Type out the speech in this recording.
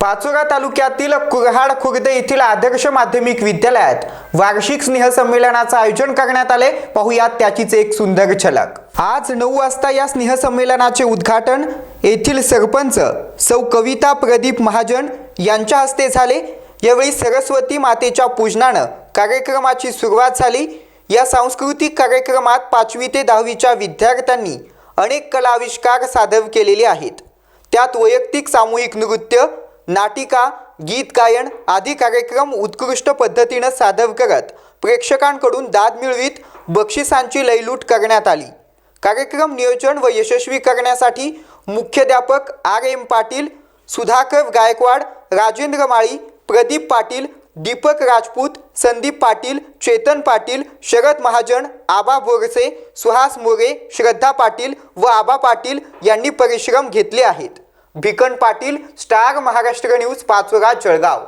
पाचोरा तालुक्यातील कुरहाड खुर्द येथील आदर्श माध्यमिक विद्यालयात वार्षिक स्नेहसंमेलनाचं आयोजन करण्यात आले पाहुयात त्याचीच एक सुंदर झलक. आज नऊ वाजता या स्नेहसंमेलनाचे उद्घाटन येथील सरपंच सौ कविता प्रदीप महाजन यांच्या हस्ते झाले. यावेळी सरस्वती मातेच्या पूजनानं कार्यक्रमाची सुरुवात झाली. या सांस्कृतिक कार्यक्रमात पाचवी ते दहावीच्या विद्यार्थ्यांनी अनेक कलाविष्कार सादर केलेले आहेत. त्यात वैयक्तिक सामूहिक नृत्य नाटिका गीत गायन आदी कार्यक्रम उत्कृष्ट पद्धतीनं सादर करत प्रेक्षकांकडून दाद मिळवीत बक्षिसांची लयलूट करण्यात आली. कार्यक्रम नियोजन व यशस्वी करण्यासाठी मुख्याध्यापक आर एम पाटील सुधाकर गायकवाड राजेंद्र माळी प्रदीप पाटील दीपक राजपूत संदीप पाटील चेतन पाटील शरद महाजन आबा बोरसे सुहास मोरे श्रद्धा पाटील व आबा पाटील यांनी परिश्रम घेतले आहेत. Bhikan Patil Star Maharashtra News Pachora Jalgaon.